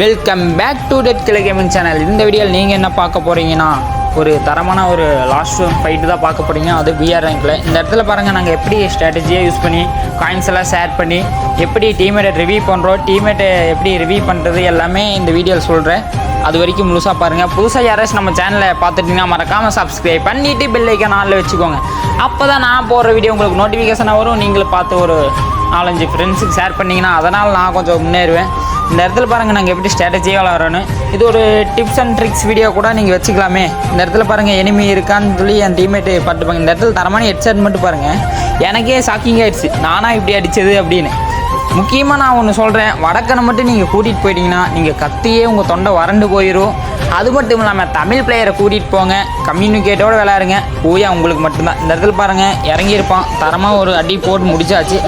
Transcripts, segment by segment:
Welcome back to Ted Clay gaming channel இந்த வீடியோவில் நீங்கள் என்ன பார்க்க போகிறீங்கன்னா ஒரு தரமான ஒரு லாஸ்ட் ஃபைட்டு தான் பார்க்க போகிறீங்க அது பிஆர் ரேங்கில் இந்த இடத்துல பாருங்கள் நாங்கள் எப்படி ஸ்ட்ராட்டஜியாக யூஸ் பண்ணி காயின்ஸ் எல்லாம் ஷேர் பண்ணி எப்படி டீமேட்டை ரிவ்யூ பண்ணுறோம் டீமேட்டை எப்படி ரிவ்யூ பண்ணுறது எல்லாமே இந்த வீடியோவில் சொல்கிறேன் அது வரைக்கும் முழுசாக பாருங்கள் புதுசாக யாராச்சும் நம்ம சேனலை பார்த்துட்டிங்கன்னா மறக்காமல் சப்ஸ்கிரைப் பண்ணிவிட்டு பெல்லைக்கை நாளில் வச்சுக்கோங்க. அப்போ தான் நான் போடுற வீடியோ உங்களுக்கு நோட்டிஃபிகேஷனாக வரும். நீங்களும் பார்த்து ஒரு நாலஞ்சு ஃப்ரெண்ட்ஸுக்கு ஷேர் பண்ணிங்கன்னா அதனால் நான் கொஞ்சம் முன்னேறுவேன். இந்த இடத்துல பாருங்கள் நாங்கள் எப்படி ஸ்ட்ராட்டஜியாக விளாட்றோன்னு இது ஒரு டிப்ஸ் அண்ட் ட்ரிக்ஸ் வீடியோ கூட நீங்கள் வச்சுக்கலாமே. இந்த இடத்துல பாருங்கள் எனிமி இருக்கான்னு சொல்லி என் டீம்மேட்டு பார்த்துப்பாங்க இந்த இடத்துல தரமான ஹெட்செட் மட்டும் பாருங்கள் எனக்கே ஷாக்கிங் ஆகிடுச்சு நானாக இப்படி அடித்தது அப்படின்னு. முக்கியமாக நான் ஒன்று சொல்கிறேன் வடக்கனை மட்டும் நீங்கள் கூட்டிகிட்டு போயிட்டீங்கன்னா நீங்கள் கத்தியே உங்கள் தொண்டை வறண்டு போயிடும் அது மட்டும் இல்லாமல் தமிழ் பிளேயரை கூட்டிகிட்டு போங்க. கம்யூனிகேட்டோட விளையாடுங்க. போய் உங்களுக்கு மட்டும்தான். இந்த இடத்துல பாருங்கள் இறங்கியிருப்பான். தரமாக ஒரு அடி போட்டு முடிச்சாச்சு.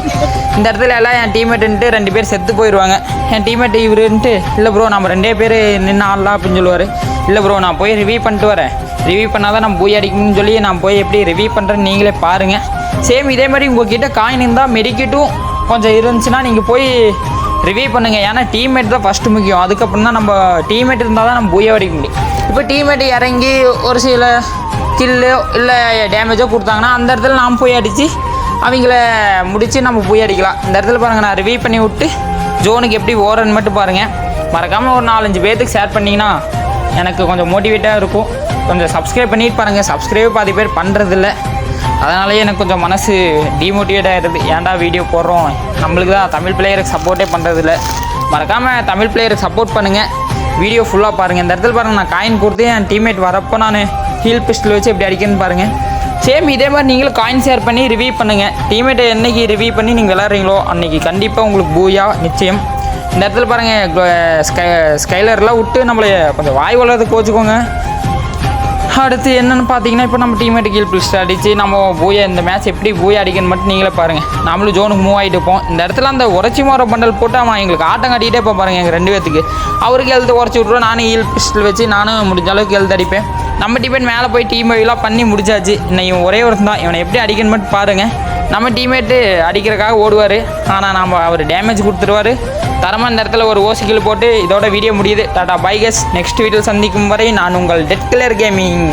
இந்த இடத்துல எல்லாம் என் டீம்மேட்டுன்ட்டு ரெண்டு பேர் செத்து போயிடுவாங்க என் டீம்மேட் இவருன்ட்டு இல்லை ப்ரோ நம்ம ரெண்டே பேர் நின்று ஆடலாம் அப்படின்னு சொல்லுவார். இல்லை ப்ரோ நான் போய் ரிவ்யூ பண்ணிட்டு வரேன். ரிவ்யூ பண்ணால் தான் நம்ம போய் அடிக்கணும்னு சொல்லி நான் போய் எப்படி ரிவ்யூ பண்ணுறேன்னு நீங்களே பாருங்கள் சேம் இதே மாதிரி உங்ககிட்ட காயின் இருந்தால் மெடிக்கிட்டும் கொஞ்சம் இருந்துச்சுன்னா நீங்கள் போய் ரிவ்யூ பண்ணுங்கள் ஏன்னா டீம்மேட் தான் ஃபஸ்ட்டு முக்கியம். அதுக்கப்புறம் தான் நம்ம டீம்மேட் இருந்தால் தான் நம்ம பூயா அடிக்க முடியும். இப்போ டீம்மேட் இறங்கி ஒரு சில கில்லோ இல்லை டேமேஜோ கொடுத்தாங்கன்னா அந்த இடத்துல நாம் போய் அடித்து அவங்கள முடித்து நம்ம போய் அடிக்கலாம். இந்த இடத்துல பாருங்கள் நான் ரிவ்யூ பண்ணி விட்டு ஜோனுக்கு எப்படி ஓரன்னு மட்டும் பாருங்கள் மறக்காமல் ஒரு நாலஞ்சு பேர்த்துக்கு ஷேர் பண்ணிங்கன்னா எனக்கு கொஞ்சம் மோட்டிவேட்டாக இருக்கும். கொஞ்சம் சப்ஸ்கிரைப் பண்ணிட்டு பாருங்கள் சப்ஸ்கிரைப் பாதி பேர் பண்ணுறதில்ல அதனாலேயே எனக்கு கொஞ்சம் மனசு டிமோட்டிவேட் ஆகிடுது ஏன்டா வீடியோ போடுறோம்? நம்மளுக்கு தான் தமிழ் பிளேயருக்கு சப்போர்ட்டே பண்ணுறதில்ல மறக்காமல் தமிழ் பிளேயருக்கு சப்போர்ட் பண்ணுங்கள் வீடியோ ஃபுல்லாக பாருங்கள் இந்த இடத்துல பாருங்கள் நான் காயின் கொடுத்து என் டீம்மேட் வரப்போ நான் ஹீல் பிஸ்டில் வச்சு எப்படி அடிக்கணும்னு பாருங்கள் சேம் இதே மாதிரி நீங்களும் காயின் ஷேர் பண்ணி ரிவ்யூ பண்ணுங்கள் டீம்மேட்டை என்னைக்கு ரிவ்யூ பண்ணி நீங்கள் விளாட்றீங்களோ அன்றைக்கி கண்டிப்பாக உங்களுக்கு பூயா நிச்சயம். இந்த இடத்துல பாருங்கள் ஸ்கை ஸ்கைலர்லாம் விட்டு நம்மளை கொஞ்சம் வாய் வளர்றது கோச்சுக்கோங்க. அடுத்து என்னென்னு பார்த்தீங்கன்னா இப்போ நம்ம டீமேட்டு கீழ் பிடிச்சி அடித்து நம்ம பூயா இந்த மேட்ச் எப்படி போய் அடிக்கணும் மட்டும் நீங்களே பாருங்கள் நம்மளும் ஜோனுக்கு மூவ் ஆகிட்டு இருப்போம். இந்த இடத்துல அந்த உரைச்சி மாற பண்டல் போட்டு அவன் எங்களுக்கு ஆட்டம் காட்டிகிட்டே இப்போ பாருங்கள் எங்கள் ரெண்டு பேத்துக்கு. அவருக்கு எழுத்து உரைச்சி விட்ருவோம் நானும் ஈல் பிஸ்டில் வச்சு நானும் முடிஞ்ச அளவுக்கு எழுத்து அடிப்பேன். நம்ம டீமேட் மேலே போய் டீம் எல்லாம் பண்ணி முடிச்சாச்சு. இன்னும் இவன் ஒரே ஒருத்தன் தான் இவனை எப்படி அடிக்கணும் மட்டும் பாருங்கள் நம்ம டீம்மேட்டு அடிக்கிறக்காக ஓடுவார். ஆனால் நம்ம அவர் டேமேஜ் கொடுத்துருவாரு. தரமான நேரத்தில் ஒரு ஓசிக்கில் போட்டு இதோட வீடியோ முடியுது. டாடா பைகஸ் நெக்ஸ்ட் வீடியோ சந்திக்கும் வரை நான் உங்கள் டெட் கிளர் கேமிங்